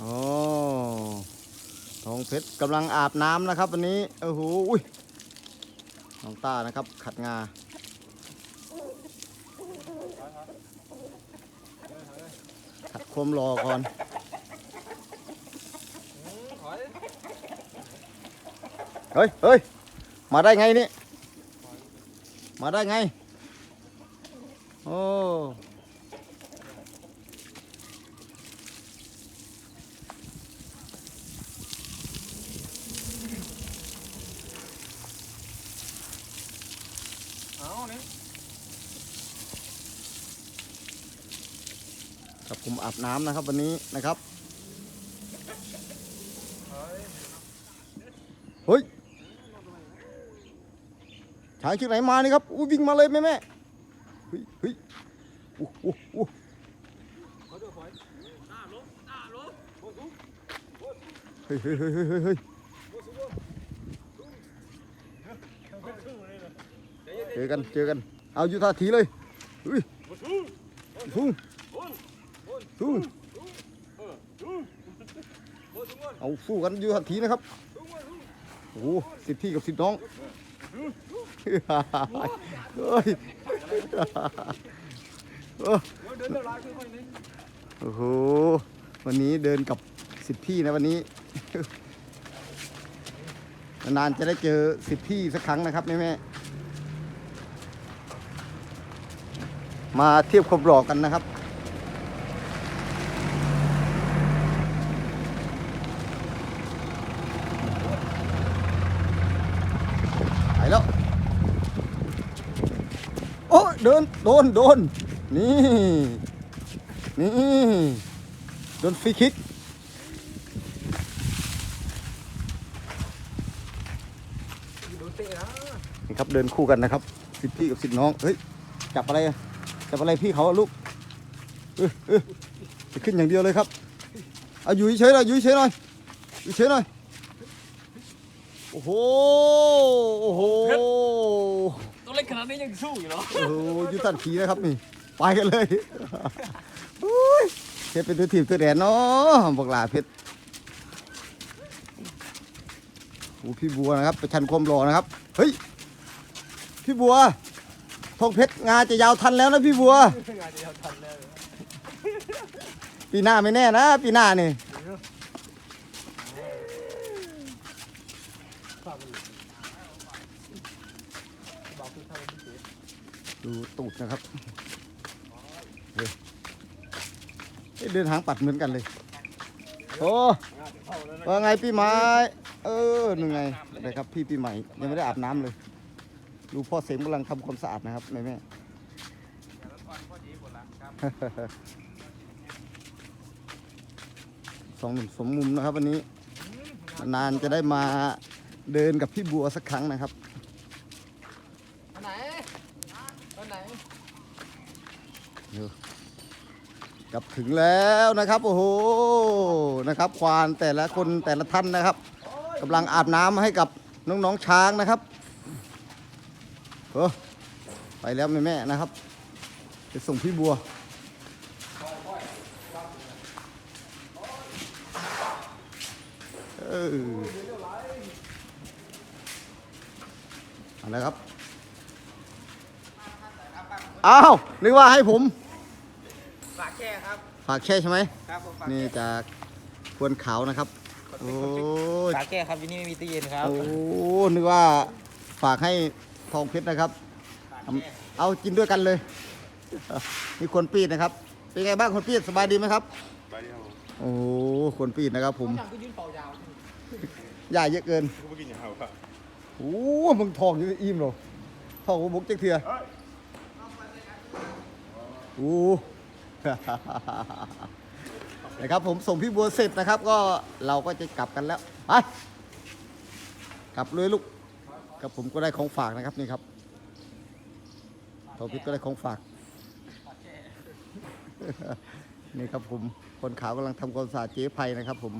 โอ้ทองเพชรกำลังอาบน้ำนะครับ วันนี้โอ้โหอุ้ยน้องต้านะครับ ขัดงาขัดคมรอก่อนเฮ้ยเฮ้ยมาได้ไงนี่ มาได้ไง โอ้ เอาเนี่ย ครับผมอาบน้ำนะครับวันนี้นะครับ เฮ้ยชายชื่อไหนมานี่ครับอุ้วิ่งมาเลยแม่แม่เฮ้ยเฮ้ยอู้อู้อู้เขาดูคอยตาลบตาลบโอ้โหเฮ้ยเฮ้ยเฮ้ยเฮ้ยเฮ้ยเจอกันเจอกัน เอาอยู่ท่าทีเลยเฮ้ยทุ่ง ทุ่งเอาสู้กันอยู่ท่าทีนะครับโอ้โหสิบพี่กับสิบน้องเฮ้ยโอ้โหวันนี้เดินกับสิบพี่นะวันนี้นานๆจะได้เจอสิบพี่สักครั้งนะครับแม่แม่มาเทียบความหล่อกันนะครับ ไปแล้ว โอ้ เดินโดนโดนนี่นี่โดนฟรีคิกโดนเตะนะนี่ครับเดินคู่กันนะครับสิบพี่กับสิบน้องเฮ้ยจับอะไรจับอะไรพี่เขาลูกเออเออจะขึ้นอย่างเดียวเลยครับเอาอยู่เฉยหน่อยอยู่เฉยหน่อยอยู่เฉยหน่อยโอ้โหโอ้โห ล็กขนาดนี้ยังสู้อยู่เหรอโอ้โหอยุตันขีนะครับนี่ ไปกันเลยอุ้ยเพชรเป็นตัวทีมตัวแดนเนาะบอกลาเพชรโอ้พี่บัวนะครับ ประชันความรอนะครับ เฮ้ย พี่บัวทองเพชรงาจะยาวทันแล้วนะพี่บัว งานเดียวทันแล้วปีหน้าไม่แน่นะ ปีหน้านี่ บอกคือทำพิเศษ ดูตูดนะครับเดินหางปัดเหมือนกันเลย โอ้ว่าไงพี่ไม้ เออหนึ่งไงนะครับพี่ปีใหม่ยังไม่ได้อาบน้ำเลย ดูพ่อเสมกำลังทำความสะอาดนะครับแม่แม่สองหนุ่มสมมุมนะครับวันนี้ นานจะได้มาเดินกับพี่บัวสักครั้งนะครับ อันไหนอันไหน กลับถึงแล้วนะครับโอ้โหนะครับ ควานแต่ละคนแต่ละท่านนะครับกำลังอาบน้ำให้กับน้องๆช้างนะครับเออไปแล้วแม่แม่ๆนะครับไปส่งพี่บัวเอออะไรครับ อ้าว นึกว่าให้ผม ฝากแช่ใช่ไหมครับผมฝากนี่จากควนขาวนะครับ โอ้ยฝากแค่ครับที่นี่ไม่มีตู้เย็นครับ โอ้นึกว่าฝากให้ทองเพชรนะครับ เอาเอากินด้วยกันเลย มีคนปีดนะครับ เป็นไงบ้างคนปีดสบายดีไหมครับไปดิครับผมโอ้คนปีดนะครับ ผมยังก็ยืนเป่ายาวใหญ่เยอะเกินกูไม่กินอย่างเฮาครับโอ้มึงทองอยู่ในอิ่มเหรอทองกูบุกเจ๊กเถื่อโอ้ นะครับผมส่งพี่บัวเสร็จนะครับ ก็เราก็จะกลับกันแล้วไปกลับเลยลูกกับผมก็ได้ของฝากนะครับนี่ครับทอพิษก็ได้ของฝาก นี่ครับผมคนขาวกำลังทำความสะอาดเจ๊ไพนะครับ ผม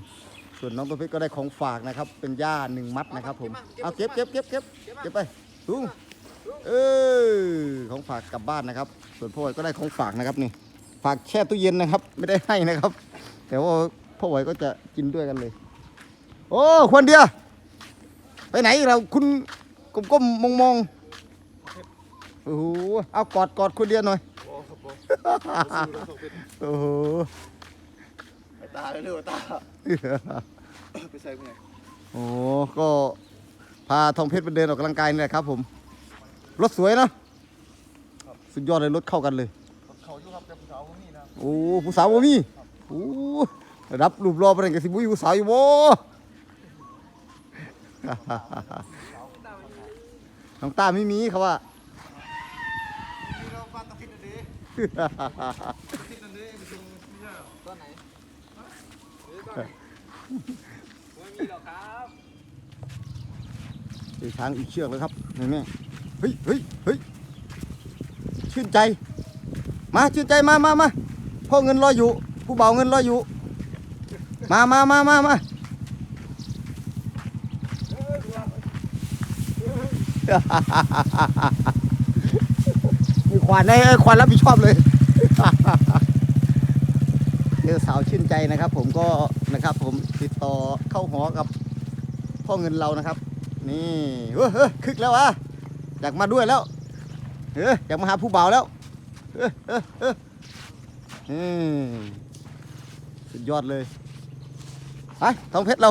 ส่วนน้องตัวพชรก็ได้ของฝากนะครับ เป็นหญ้าหนึ่งมัดนะครับ ผมเอาเก็บเก็บเก็บเก็บเก็บไปลุงเออของฝากกลับบ้านนะครับ ส่วนพ่อก็ได้ของฝากนะครับนี่ ฝากแช่ตู้เย็นนะครับ ไม่ได้ให้นะครับ แต่ว่าพ่อไหวก็จะกินด้วยกันเลย โอ้คนเดียวไปไหนเราคุณก้มๆมองๆโอ้โหเอากอดกอดคนเดียวหน่อยโอ้ครับผมโอ้โหไปตาเลยเร็วตาไปใส่เมื่อไงโอ้ก็พาทองเพชรไปเดินออกกำลังกายนี่แหละครับ ผมรถสวยนะสุดยอดเลยรถเข้ากันเลยเขาอยู่ ครับแต่ผู้สาวนี่นะโอ้ผู้สาวบ่มีโอ้รับรูปรอไปเลยกับสิบุยผู้สาวอยู่บ่ น้องตาไม่มีเขาว่า มีเราบ้านตะพินนั่นเองตะพินนั่นเองมีต้นไหนต้นไหนไม่มีหรอกครับเจอช้างอีกเชือกแล้วครับนี่แม่เฮ้ยเฮ้ยเฮ้ยชื่นใจ มาชื่นใจมามามาพ่อเงินรออยู่ ผู้เบาเงินรออยู่ มามามามามามีควานได้เอ้ยควานรับผิดชอบเลยเจอสาวชื่นใจนะครับ ผมก็นะครับ ผมติดต่อเข้าหอกับพ่อเงินเรานะครับ นี่เฮ้ยเฮ้ยคึกแล้วอะอยากมาด้วยแล้วเอออยากมาหาผู้บ่าวแล้ว สุดยอดเลยไปทองเพชรเรา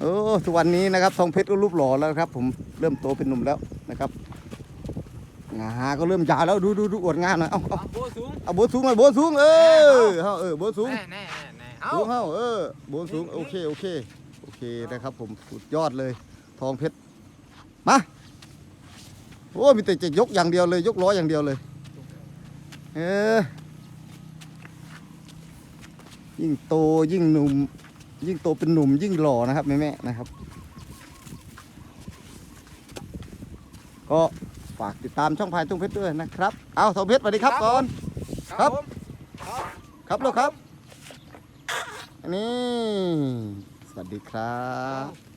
โอ้ทุกวันนี้นะครับทองเพชรก็รูปหล่อแล้วครับ ผมเริ่มโตเป็นหนุ่มแล้วนะครับงาก็เริ่มยาวแล้วดูดูดูอวดงานหน่อยเอาเอาโบสูงเอาโบนสูงหน่อยโบนสูงเออเฮาเออโบนสูงแน่แน่แน่เอาสูงเฮาเออโบนสูงโอเคโอเคโอเคนะครับ ผมสุดยอดเลย ทองเพชรมาโอ้มีแต่จะยกอย่างเดียวเลย ยกล้ออย่างเดียวเลย เออ ยิ่งโตยิ่งหนุ่ม ยิ่งโตเป็นหนุ่มยิ่งหล่อนะครับแม่แม่ๆนะครับ ก็ฝากติดตามช่องพายตุ้งเพชรด้วยนะครับ เอาทองเพชรสวัสดีครับก่อน ครับผมครับลูกครับ อันนี้ สวัสดีครับ